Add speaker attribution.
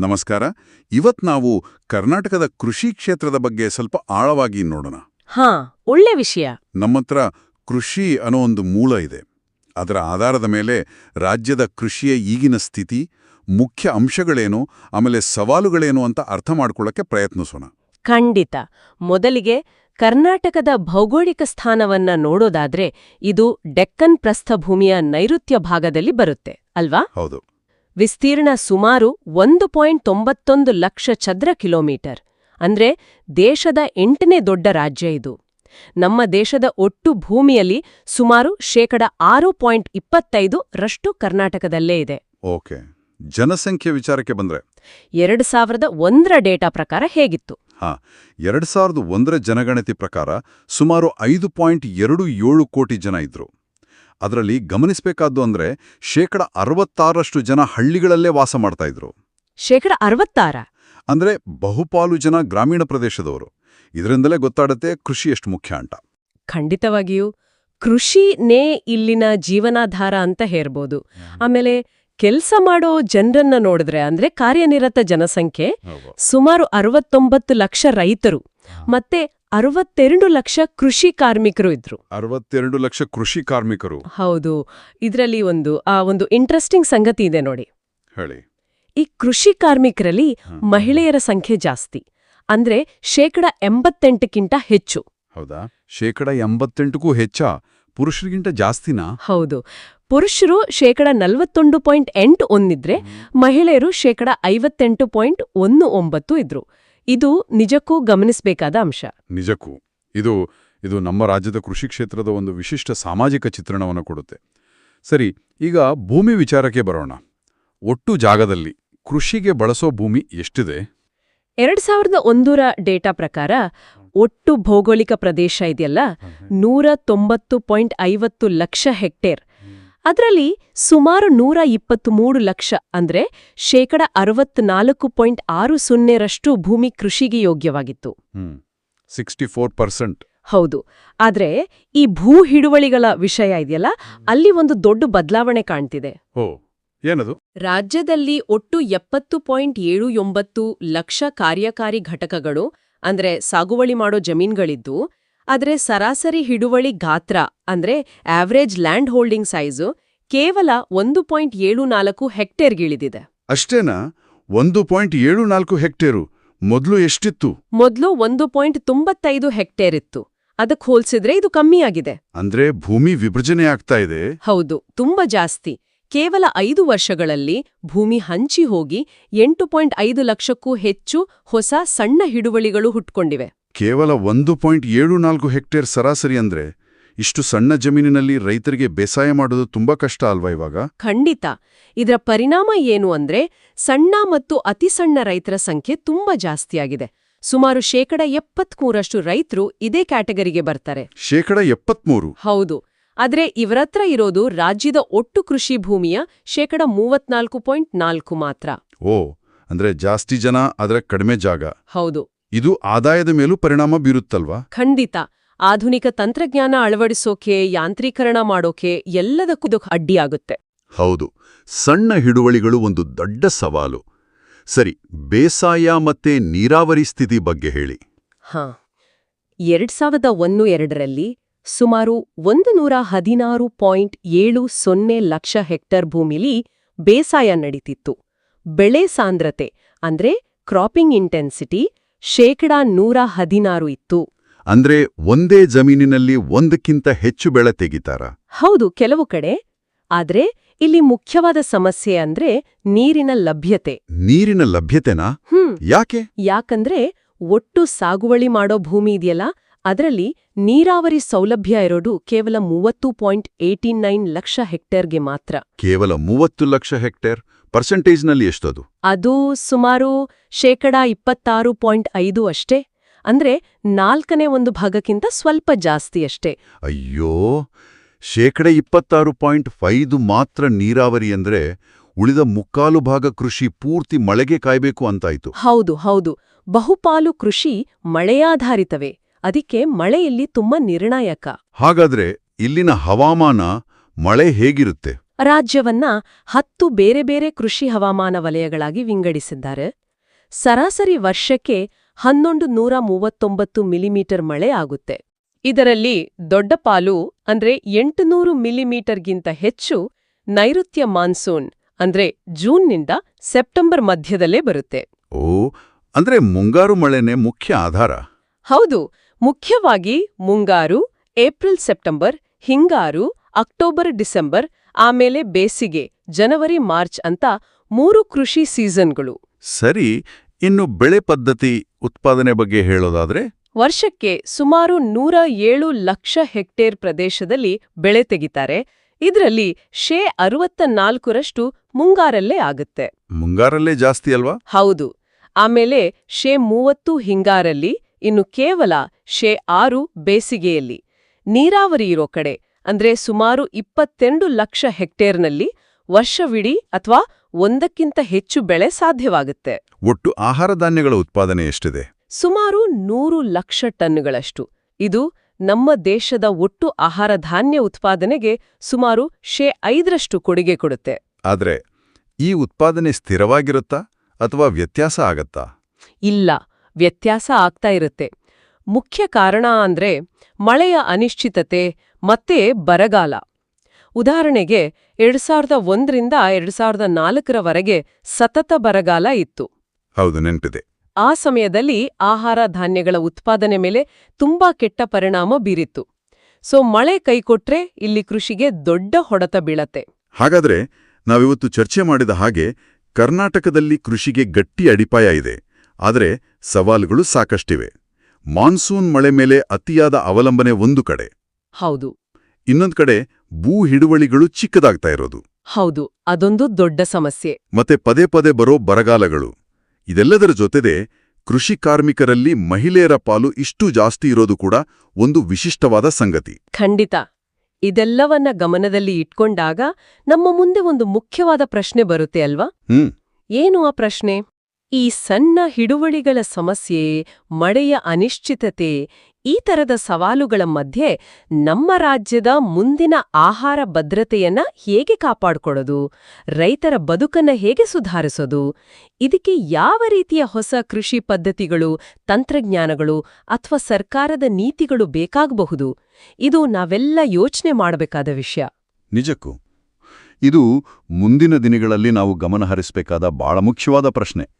Speaker 1: ನಮಸ್ಕಾರ. ಇವತ್ ನಾವು ಕರ್ನಾಟಕದ ಕೃಷಿ ಕ್ಷೇತ್ರದ ಬಗ್ಗೆ ಸ್ವಲ್ಪ ಆಳವಾಗಿ ನೋಡೋಣ.
Speaker 2: ಹಾ ಒಳ್ಳೆ ವಿಷಯ.
Speaker 1: ನಮ್ಮತ್ರ ಕೃಷಿ ಅನ್ನೋ ಒಂದು ಮೂಲ ಇದೆ. ಅದರ ಆಧಾರದ ಮೇಲೆ ರಾಜ್ಯದ ಕೃಷಿಯ ಈಗಿನ ಸ್ಥಿತಿ ಮುಖ್ಯ ಅಂಶಗಳೇನು ಆಮೇಲೆ ಸವಾಲುಗಳೇನು ಅಂತ ಅರ್ಥ ಮಾಡಿಕೊಳ್ಳಕ್ಕೆ ಪ್ರಯತ್ನಿಸೋಣ.
Speaker 2: ಖಂಡಿತ. ಮೊದಲಿಗೆ ಕರ್ನಾಟಕದ ಭೌಗೋಳಿಕ ಸ್ಥಾನವನ್ನ ನೋಡೋದಾದ್ರೆ ಇದು ಡೆಕ್ಕನ್ ಪ್ರಸ್ಥಭೂಮಿಯ ನೈಋತ್ಯ ಭಾಗದಲ್ಲಿ ಬರುತ್ತೆ ಅಲ್ವಾ?
Speaker 1: ಹೌದು.
Speaker 2: ವಿಸ್ತೀರ್ಣ ಸುಮಾರು ಒಂದು ಪಾಯಿಂಟ್ ತೊಂಬತ್ತೊಂದು ಲಕ್ಷ ಚದರ ಕಿಲೋಮೀಟರ್. ಅಂದ್ರೆ ದೇಶದ ಎಂಟನೇ ದೊಡ್ಡ ರಾಜ್ಯ ಇದು. ನಮ್ಮ ದೇಶದ ಒಟ್ಟು ಭೂಮಿಯಲ್ಲಿ ಸುಮಾರು ಶೇಕಡ ಆರು ಪಾಯಿಂಟ್ ಇಪ್ಪತ್ತೈದು ರಷ್ಟು ಕರ್ನಾಟಕದಲ್ಲೇ ಇದೆ.
Speaker 1: ಓಕೆ. ಜನಸಂಖ್ಯೆ ವಿಚಾರಕ್ಕೆ ಬಂದ್ರೆ?
Speaker 2: ಎರಡು ಸಾವಿರದ ಒಂದರ ಡೇಟಾ ಪ್ರಕಾರ ಹೇಗಿತ್ತು?
Speaker 1: ಹಾ ಎರಡು ಸಾವಿರದ ಒಂದರ ಜನಗಣತಿ ಪ್ರಕಾರ ಸುಮಾರು ಐದು ಪಾಯಿಂಟ್ ಎರಡು ಏಳು ಕೋಟಿ ಜನ ಇದ್ರು. ಅದರಲ್ಲಿ ಗಮನಿಸಬೇಕಾದ್ದು ಅಂದ್ರೆ ಶೇಕಡ ಅರವತ್ತಾರಷ್ಟು ಜನ ಹಳ್ಳಿಗಳಲ್ಲೇ ವಾಸ ಮಾಡ್ತಾ ಇದ್ರು.
Speaker 2: ಶೇಕಡ ಅರವತ್ತಾರ?
Speaker 1: ಅಂದ್ರೆ ಬಹುಪಾಲು ಜನ ಗ್ರಾಮೀಣ ಪ್ರದೇಶದವರು. ಇದರಿಂದಲೇ ಗೊತ್ತಾಡುತ್ತೆ ಕೃಷಿ ಎಷ್ಟು ಮುಖ್ಯ ಅಂತ.
Speaker 2: ಖಂಡಿತವಾಗಿಯೂ ಕೃಷಿನೇ ಇಲ್ಲಿನ ಜೀವನಾಧಾರ ಅಂತ ಹೇಳ್ಬೋದು. ಆಮೇಲೆ ಕೆಲಸ ಮಾಡೋ ಜನರನ್ನ ನೋಡಿದ್ರೆ ಅಂದ್ರೆ ಕಾರ್ಯನಿರತ ಜನಸಂಖ್ಯೆ ಸುಮಾರು ಅರವತ್ತೊಂಬತ್ತು ಲಕ್ಷ ರೈತರು. ಮತ್ತೆ ಅರವತ್ತೆರಡು ಲಕ್ಷ ಕೃಷಿ ಕಾರ್ಮಿಕರು ಇದ್ರು.
Speaker 1: ಅರವತ್ತೆರಡು ಲಕ್ಷ ಕೃಷಿ ಕಾರ್ಮಿಕರು.
Speaker 2: ಹೌದು. ಇದರಲ್ಲಿ ಒಂದು ಆ ಒಂದು ಇಂಟ್ರೆಸ್ಟಿಂಗ್ ಸಂಗತಿ ಇದೆ ನೋಡಿ.
Speaker 1: ಹೇಳಿ.
Speaker 2: ಈ ಕೃಷಿ ಕಾರ್ಮಿಕರಲ್ಲಿ ಮಹಿಳೆಯರ ಸಂಖ್ಯೆ ಜಾಸ್ತಿ. ಅಂದ್ರೆ ಶೇಕಡ ಎಂಬತ್ತೆಂಟಕ್ಕಿಂತ ಹೆಚ್ಚು.
Speaker 1: ಹೌದಾ? ಶೇಕಡ ಎಂಬತ್ತೆಂಟಕ್ಕೂ ಹೆಚ್ಚ? ಪುರುಷರಿಗಿಂತ ಜಾಸ್ತಿನಾ?
Speaker 2: ಹೌದು. ಪುರುಷರು ಶೇಕಡ ನಲವತ್ತೊಂದು ಪಾಯಿಂಟ್ ಎಂಟು ಒಂದಿದ್ರೆ ಮಹಿಳೆಯರು ಶೇಕಡ ಐವತ್ತೆಂಟು ಪಾಯಿಂಟ್ ಒಂದು ಒಂಬತ್ತು ಇದ್ರು. ಇದು ನಿಜಕ್ಕೂ ಗಮನಿಸಬೇಕಾದ ಅಂಶ.
Speaker 1: ನಿಜಕ್ಕೂ. ಇದು ಇದು ನಮ್ಮ ರಾಜ್ಯದ ಕೃಷಿ ಕ್ಷೇತ್ರದ ಒಂದು ವಿಶಿಷ್ಟ ಸಾಮಾಜಿಕ ಚಿತ್ರಣವನ್ನು ಕೊಡುತ್ತೆ. ಸರಿ ಈಗ ಭೂಮಿ ವಿಚಾರಕ್ಕೆ ಬರೋಣ. ಒಟ್ಟು ಜಾಗದಲ್ಲಿ ಕೃಷಿಗೆ ಬಳಸೋ ಭೂಮಿ ಎಷ್ಟಿದೆ?
Speaker 2: ಎರಡ್ ಸಾವಿರದ ಒಂದರ ಡೇಟಾ ಪ್ರಕಾರ ಒಟ್ಟು ಭೌಗೋಳಿಕ ಪ್ರದೇಶ ಇದೆಯಲ್ಲ? ನೂರ ತೊಂಬತ್ತು ಪಾಯಿಂಟ್ ಐವತ್ತು ಲಕ್ಷ ಹೆಕ್ಟೇರ್. ಅದರಲ್ಲಿ ಸುಮಾರು ನೂರ ಇಪ್ಪತ್ತು ಮೂರು ಲಕ್ಷ ಅಂದ್ರೆ ಶೇಕಡ ಅರವತ್ನಾಲ್ಕು ಪಾಯಿಂಟ್ ಆರು ಸೊನ್ನೆರಷ್ಟು ಭೂಮಿ ಕೃಷಿಗೆ ಯೋಗ್ಯವಾಗಿತ್ತು.
Speaker 1: Sixty four percent.
Speaker 2: ಹೌದು. ಆದ್ರೆ ಈ ಭೂ ಹಿಡುವಳಿಗಳ ವಿಷಯ ಇದೆಯಲ್ಲ ಅಲ್ಲಿ ಒಂದು ದೊಡ್ಡ ಬದಲಾವಣೆ ಕಾಣ್ತಿದೆ.
Speaker 1: ಏನದು?
Speaker 2: ರಾಜ್ಯದಲ್ಲಿ ಒಟ್ಟು ಎಪ್ಪತ್ತು ಪಾಯಿಂಟ್ ಏಳು ಒಂಬತ್ತು ಲಕ್ಷ ಕಾರ್ಯಕಾರಿ ಘಟಕಗಳು ಅಂದ್ರೆ ಸಾಗುವಳಿ ಮಾಡೋ ಜಮೀನ್ಗಳಿದ್ದು ಆದ್ರೆ ಸರಾಸರಿ ಹಿಡುವಳಿ ಗಾತ್ರ ಅಂದ್ರೆ ಆವರೇಜ್ ಲ್ಯಾಂಡ್ ಹೋಲ್ಡಿಂಗ್ ಸೈಜು ಕೇವಲ ಒಂದು ಪಾಯಿಂಟ್ ಏಳು ನಾಲ್ಕು ಹೆಕ್ಟೇರ್ಗಿಳಿದಿದೆ.
Speaker 1: ಅಷ್ಟೇನಾ? ಒಂದು ಪಾಯಿಂಟ್ ಏಳು ನಾಲ್ಕು ಹೆಕ್ಟೇರು. ಮೊದಲು ಎಷ್ಟಿತ್ತು?
Speaker 2: ಮೊದಲು ಒಂದು ಪಾಯಿಂಟ್ ತೊಂಬತ್ತೈದು ಹೆಕ್ಟೇರ್ ಇತ್ತು ಅದಕ್ಕೆ ಹೋಲ್ಸಿದ್ರೆ ಇದು ಕಮ್ಮಿಯಾಗಿದೆ
Speaker 1: ಅಂದ್ರೆ ಭೂಮಿ ವಿಭಜನೆ ಆಗ್ತಾ ಇದೆ?
Speaker 2: ಹೌದು ತುಂಬಾ ಜಾಸ್ತಿ. ಕೇವಲ ಐದು ವರ್ಷಗಳಲ್ಲಿ ಭೂಮಿ ಹಂಚಿ ಹೋಗಿ ಎಂಟು ಪಾಯಿಂಟ್ ಐದು ಲಕ್ಷಕ್ಕೂ ಹೆಚ್ಚು ಹೊಸ ಸಣ್ಣ ಹಿಡುವಳಿಗಳು ಹುಟ್ಕೊಂಡಿವೆ.
Speaker 1: ಕೇವಲ ಒಂದು ಪಾಯಿಂಟ್ ಏಳು ನಾಲ್ಕು ಹೆಕ್ಟೇರ್ ಸರಾಸರಿ ಅಂದ್ರೆ ಇಷ್ಟು ಸಣ್ಣ ಜಮೀನಿನಲ್ಲಿ ರೈತರಿಗೆ ಬೇಸಾಯ ಮಾಡೋದು ತುಂಬಾ ಕಷ್ಟ ಅಲ್ವಾ ಇವಾಗ?
Speaker 2: ಖಂಡಿತ. ಇದರ ಪರಿಣಾಮ ಏನು ಅಂದ್ರೆ ಸಣ್ಣ ಮತ್ತು ಅತಿ ಸಣ್ಣ ರೈತರ ಸಂಖ್ಯೆ ತುಂಬಾ ಜಾಸ್ತಿಯಾಗಿದೆ ಸುಮಾರು ಶೇಕಡ ಎಪ್ಪತ್ಮೂರಷ್ಟು ರೈತರು ಇದೇ ಕ್ಯಾಟಗರಿಗೆ ಬರ್ತಾರೆ.
Speaker 1: ಶೇಕಡ ಎಪ್ಪತ್ಮೂರು?
Speaker 2: ಹೌದು. ಆದ್ರೆ ಇವರತ್ರ ಇರೋದು ರಾಜ್ಯದ ಒಟ್ಟು ಕೃಷಿ ಭೂಮಿಯ ಶೇಕಡ ಮೂವತ್ನಾಲ್ಕು ಪಾಯಿಂಟ್ ನಾಲ್ಕು ಮಾತ್ರ.
Speaker 1: ಓ ಅಂದ್ರೆ ಜಾಸ್ತಿ ಜನ ಆದ್ರೆ ಕಡಿಮೆ ಜಾಗ.
Speaker 2: ಹೌದು.
Speaker 1: ಇದು ಆದಾಯದ ಮೇಲೂ ಪರಿಣಾಮ ಬೀರುತ್ತಲ್ವಾ?
Speaker 2: ಖಂಡಿತ. ಆಧುನಿಕ ತಂತ್ರಜ್ಞಾನ ಅಳವಡಿಸೋಕೆ ಯಾಂತ್ರೀಕರಣ ಮಾಡೋಕೆ ಎಲ್ಲದಕ್ಕೂ ಅಡ್ಡಿಯಾಗುತ್ತೆ.
Speaker 1: ಹೌದು. ಸಣ್ಣ ಹಿಡುವಳಿಗಳು ಒಂದು ದೊಡ್ಡ ಸವಾಲು. ಸರಿ ಬೇಸಾಯ ಮತ್ತೆ ನೀರಾವರಿ ಸ್ಥಿತಿ ಬಗ್ಗೆ ಹೇಳಿ.
Speaker 2: ಹಾ. ಎರಡ್ ಸಾವಿರದ ಒಂದು ಎರಡರಲ್ಲಿ ಸುಮಾರು ಒಂದು ನೂರ ಹದಿನಾರು ಪಾಯಿಂಟ್ ಏಳು ಸೊನ್ನೆ ಲಕ್ಷ ಹೆಕ್ಟರ್ ಭೂಮಿಲಿ ಬೇಸಾಯ ನಡೀತಿತ್ತು. ಬೆಳೆ ಸಾಂದ್ರತೆ ಅಂದ್ರೆ ಕ್ರಾಪಿಂಗ್ ಇಂಟೆನ್ಸಿಟಿ ಶೇಕಡಾ ನೂರ ಹದಿನಾರು ಇತ್ತು.
Speaker 1: ಅಂದ್ರೆ ಒಂದೇ ಜಮೀನಿನಲ್ಲಿ ಒಂದಕ್ಕಿಂತ ಹೆಚ್ಚು ಬೆಳೆ ತೆಗಿತಾರ?
Speaker 2: ಹೌದು ಕೆಲವು ಕಡೆ. ಆದ್ರೆ ಇಲ್ಲಿ ಮುಖ್ಯವಾದ ಸಮಸ್ಯೆ ಅಂದ್ರೆ ನೀರಿನ ಲಭ್ಯತೆ.
Speaker 1: ನೀರಿನ ಲಭ್ಯತೆನಾ?
Speaker 2: ಹ್ಮ್.
Speaker 1: ಯಾಕೆ?
Speaker 2: ಯಾಕಂದ್ರೆ ಒಟ್ಟು ಸಾಗುವಳಿ ಮಾಡೋ ಭೂಮಿ ಇದೆಯಲ್ಲ ಅದರಲ್ಲಿ ನೀರಾವರಿ ಸೌಲಭ್ಯ ಇರೋದು ಕೇವಲ ಮೂವತ್ತು ಪಾಯಿಂಟ್ ಏಯ್ಟಿ ನೈನ್ ಲಕ್ಷ ಹೆಕ್ಟೇರ್ಗೆ ಮಾತ್ರ.
Speaker 1: ಕೇವಲ ಮೂವತ್ತು ಲಕ್ಷ ಹೆಕ್ಟೇರ್? ಪರ್ಸೆಂಟೇಜ್ನಲ್ಲಿ ಎಷ್ಟದು?
Speaker 2: ಅದು ಸುಮಾರು ಶೇಕಡ ಇಪ್ಪತ್ತಾರು ಪಾಯಿಂಟ್ ಐದು ಅಷ್ಟೇ. ಅಂದ್ರೆ ನಾಲ್ಕನೇ ಒಂದು ಭಾಗಕ್ಕಿಂತ ಸ್ವಲ್ಪ ಜಾಸ್ತಿ ಅಷ್ಟೇ.
Speaker 1: ಅಯ್ಯೋ! ಶೇಕಡ ಇಪ್ಪತ್ತಾರು ಪಾಯಿಂಟ್ ಐದು ಮಾತ್ರ ನೀರಾವರಿ ಅಂದ್ರೆ ಉಳಿದ ಮುಕ್ಕಾಲು ಭಾಗ ಕೃಷಿ ಪೂರ್ತಿ ಮಳೆಗೆ ಕಾಯ್ಬೇಕು ಅಂತಾಯ್ತು.
Speaker 2: ಹೌದು ಹೌದು. ಬಹುಪಾಲು ಕೃಷಿ ಮಳೆಯಾಧಾರಿತವೇ. ಅದಕ್ಕೆ ಮಳೆಯಲ್ಲಿ ತುಂಬಾ ನಿರ್ಣಾಯಕ.
Speaker 1: ಹಾಗಾದ್ರೆ ಇಲ್ಲಿನ ಹವಾಮಾನ ಮಳೆ ಹೇಗಿರುತ್ತೆ?
Speaker 2: ರಾಜ್ಯವನ್ನ ಹತ್ತು ಬೇರೆ ಬೇರೆ ಕೃಷಿ ಹವಾಮಾನ ವಲಯಗಳಾಗಿ ವಿಂಗಡಿಸಿದ್ದಾರೆ. ಸರಾಸರಿ ವರ್ಷಕ್ಕೆ ಹನ್ನೊಂದು ನೂರ ಮೂವತ್ತೊಂಬತ್ತು ಮಿಲಿಮೀಟರ್ ಮಳೆ ಆಗುತ್ತೆ. ಇದರಲ್ಲಿ ದೊಡ್ಡ ಪಾಲು ಅಂದ್ರೆ ಎಂಟುನೂರು ಮಿಲಿಮೀಟರ್ಗಿಂತ ಹೆಚ್ಚು ನೈಋತ್ಯ ಮಾನ್ಸೂನ್ ಅಂದ್ರೆ ಜೂನ್ನಿಂದ ಸೆಪ್ಟೆಂಬರ್ ಮಧ್ಯದಲ್ಲೇ ಬರುತ್ತೆ.
Speaker 1: ಓ ಅಂದ್ರೆ ಮುಂಗಾರು ಮಳೆನೇ ಮುಖ್ಯ ಆಧಾರ?
Speaker 2: ಹೌದು ಮುಖ್ಯವಾಗಿ ಮುಂಗಾರು ಏಪ್ರಿಲ್ ಸೆಪ್ಟೆಂಬರ್ ಹಿಂಗಾರು ಅಕ್ಟೋಬರ್ ಡಿಸೆಂಬರ್ ಆಮೇಲೆ ಬೇಸಿಗೆ ಜನವರಿ ಮಾರ್ಚ್ ಅಂತ ಮೂರು ಕೃಷಿ ಸೀಸನ್ಗಳು.
Speaker 1: ಸರಿ ಇನ್ನು ಬೆಳೆ ಪದ್ಧತಿ ಉತ್ಪಾದನೆ ಬಗ್ಗೆ ಹೇಳೋದಾದ್ರೆ?
Speaker 2: ವರ್ಷಕ್ಕೆ ಸುಮಾರು ನೂರ ಏಳು ಲಕ್ಷ ಹೆಕ್ಟೇರ್ ಪ್ರದೇಶದಲ್ಲಿ ಬೆಳೆ ತೆಗಿತಾರೆ. ಇದರಲ್ಲಿ ಶೇ ಅರವತ್ತ ನಾಲ್ಕರಷ್ಟು ಮುಂಗಾರಲ್ಲೇ ಆಗುತ್ತೆ.
Speaker 1: ಮುಂಗಾರಲ್ಲೇ ಜಾಸ್ತಿ ಅಲ್ವಾ?
Speaker 2: ಹೌದು. ಆಮೇಲೆ ಶೇ ಮೂವತ್ತು ಹಿಂಗಾರಲ್ಲಿ ಇನ್ನು ಕೇವಲ ಶೇ ಆರು ಬೇಸಿಗೆಯಲ್ಲಿ. ನೀರಾವರಿ ಇರೋ ಕಡೆ ಅಂದ್ರೆ ಸುಮಾರು ಇಪ್ಪತ್ತೆಂಟು ಲಕ್ಷ ಹೆಕ್ಟೇರ್ನಲ್ಲಿ ವರ್ಷವಿಡೀ ಅಥವಾ ಒಂದಕ್ಕಿಂತ ಹೆಚ್ಚು ಬೆಳೆ ಸಾಧ್ಯವಾಗುತ್ತೆ.
Speaker 1: ಒಟ್ಟು ಆಹಾರ ಧಾನ್ಯಗಳ ಉತ್ಪಾದನೆ ಎಷ್ಟಿದೆ?
Speaker 2: ಸುಮಾರು ನೂರು ಲಕ್ಷ ಟನ್ಗಳಷ್ಟು ಇದು ನಮ್ಮ ದೇಶದ ಒಟ್ಟು ಆಹಾರ ಧಾನ್ಯ ಉತ್ಪಾದನೆಗೆ ಸುಮಾರು ಶೇ ಐದರಷ್ಟು ಕೊಡುಗೆ ಕೊಡುತ್ತೆ.
Speaker 1: ಆದ್ರೆ ಈ ಉತ್ಪಾದನೆ ಸ್ಥಿರವಾಗಿರುತ್ತಾ ಅಥವಾ ವ್ಯತ್ಯಾಸ ಆಗತ್ತಾ?
Speaker 2: ಇಲ್ಲ ವ್ಯತ್ಯಾಸ ಆಗ್ತಾ ಇರುತ್ತೆ. ಮುಖ್ಯ ಕಾರಣ ಅಂದ್ರೆ ಮಳೆಯ ಅನಿಶ್ಚಿತತೆ ಮತ್ತೆ ಬರಗಾಲ. ಉದಾಹರಣೆಗೆ ಎರಡ್ ಸಾವಿರದ ಒಂದರಿಂದ ಎರಡ್ ಸಾವಿರದ ನಾಲ್ಕರವರೆಗೆ ಸತತ ಬರಗಾಲ ಇತ್ತು.
Speaker 1: ಹೌದು ನೆನಪಿದೆ.
Speaker 2: ಆ ಸಮಯದಲ್ಲಿ ಆಹಾರ ಧಾನ್ಯಗಳ ಉತ್ಪಾದನೆ ಮೇಲೆ ತುಂಬಾ ಕೆಟ್ಟ ಪರಿಣಾಮ ಬೀರಿತ್ತು. ಸೊ ಮಳೆ ಕೈಕೊಟ್ರೆ ಇಲ್ಲಿ ಕೃಷಿಗೆ ದೊಡ್ಡ ಹೊಡೆತ ಬೀಳತ್ತೆ.
Speaker 1: ಹಾಗಾದ್ರೆ ನಾವಿವತ್ತು ಚರ್ಚೆ ಮಾಡಿದ ಹಾಗೆ ಕರ್ನಾಟಕದಲ್ಲಿ ಕೃಷಿಗೆ ಗಟ್ಟಿ ಅಡಿಪಾಯ ಇದೆ. ಆದರೆ ಸವಾಲುಗಳು ಸಾಕಷ್ಟಿವೆ. ಮಾನ್ಸೂನ್ ಮಳೆ ಮೇಲೆ ಅತಿಯಾದ ಅವಲಂಬನೆ ಒಂದು ಕಡೆ.
Speaker 2: ಹೌದು.
Speaker 1: ಇನ್ನೊಂದು ಕಡೆ ಭೂ ಹಿಡುವಳಿಗಳು ಚಿಕ್ಕದಾಗ್ತಾ ಇರೋದು.
Speaker 2: ಹೌದು ಅದೊಂದು ದೊಡ್ಡ ಸಮಸ್ಯೆ.
Speaker 1: ಮತ್ತೆ ಪದೇ ಪದೇ ಬರೋ ಬರಗಾಲಗಳು. ಇದೆಲ್ಲದರ ಜೊತೆದೆ ಕೃಷಿ ಕಾರ್ಮಿಕರಲ್ಲಿ ಮಹಿಳೆಯರ ಪಾಲು ಇಷ್ಟು ಜಾಸ್ತಿ ಇರೋದು ಕೂಡ ಒಂದು ವಿಶಿಷ್ಟವಾದ ಸಂಗತಿ.
Speaker 2: ಖಂಡಿತ. ಇದೆಲ್ಲವನ್ನ ಗಮನದಲ್ಲಿ ಇಟ್ಕೊಂಡಾಗ ನಮ್ಮ ಮುಂದೆ ಒಂದು ಮುಖ್ಯವಾದ ಪ್ರಶ್ನೆ ಬರುತ್ತೆ ಅಲ್ವಾ?
Speaker 1: ಹ್ಮ್.
Speaker 2: ಏನು ಆ ಪ್ರಶ್ನೆ? ಈ ಸಣ್ಣ ಹಿಡುವಳಿಗಳ ಸಮಸ್ಯೆ, ಮಳೆಯ ಅನಿಶ್ಚಿತತೆ, ಈ ತರದ ಸವಾಲುಗಳ ಮಧ್ಯೆ ನಮ್ಮ ರಾಜ್ಯದ ಮುಂದಿನ ಆಹಾರ ಭದ್ರತೆಯನ್ನ ಹೇಗೆ ಕಾಪಾಡ್ಕೊಳ್ಳೋದು ರೈತರ ಬದುಕನ್ನ ಹೇಗೆ ಸುಧಾರಿಸೋದು, ಇದಕ್ಕೆ ಯಾವ ರೀತಿಯ ಹೊಸ ಕೃಷಿ ಪದ್ಧತಿಗಳು, ತಂತ್ರಜ್ಞಾನಗಳು ಅಥವಾ ಸರ್ಕಾರದ ನೀತಿಗಳು ಬೇಕಾಗಬಹುದು, ಇದು ನಾವೆಲ್ಲ ಯೋಚನೆ ಮಾಡಬೇಕಾದ ವಿಷಯ.
Speaker 1: ನಿಜಕ್ಕೂ, ಇದು ಮುಂದಿನ ದಿನಗಳಲ್ಲಿ ನಾವು ಗಮನಹರಿಸಬೇಕಾದ ಬಹಳ ಮುಖ್ಯವಾದ ಪ್ರಶ್ನೆ.